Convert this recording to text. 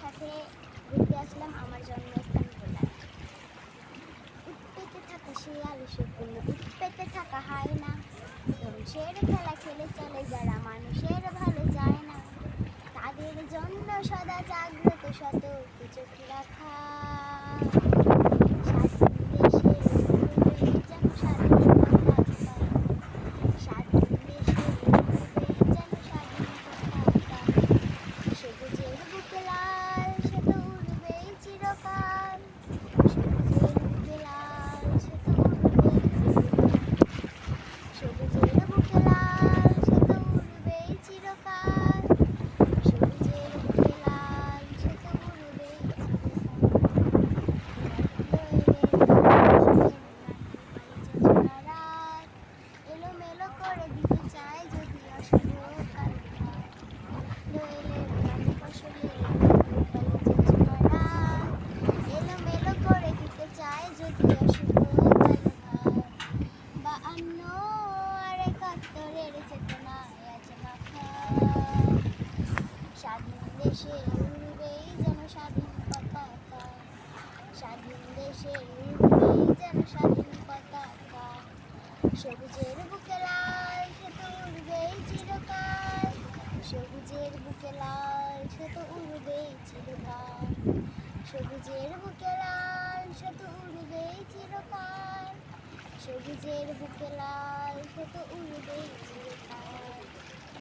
সাথে ঘুরতে আসলাম, আমার জন্মস্থান ভোলা উৎপেতে থাকা শিয়াল সুপূর্ণ উৎপেতে থাকা হয় না। ধ্বংসের খেলা খেলে চলে, যারা মানুষের ভালো যায় না। তাদের জন্য সদা জাগ্রত, শত কিছু রাখা স্বাধীন দেশের পূর্বে যেন স্বাধীন পতাকা। স্বাধীন দেশের পূর্বে যেন স্বাধীন পতাকা। সবুজের বুকে লাল সে তো উড়বেই চিরকাল সবুজের বুকে লাল সে তো উড়বেই চিরকাল সবুজের বুকে লাল সে তো উড়বেই চিরকাল সবুজের বুকে লাল সে তো উড়বেই চিরকাল এলোমেলো করে দিতে চায় যদি অশুভ কাল দোয়েলের গান ফসলের এলোমেলো করে দিতে চায় যদি অশুভ কাল বা অন্য আর একাত্তরের চেতনায় আছে মাথা স্বাধীন দেশে যেন স্বাধীন পতাকা সবুজের বুকে লাল সে তো উড়বেই সবুজের বুকে লাল সে তো উড়বেই চিরকাল। সবুজের বুকে লাল সে তো চিরকাল সবুজের বুকে লাল সে তো উড়বেই। চিরকাল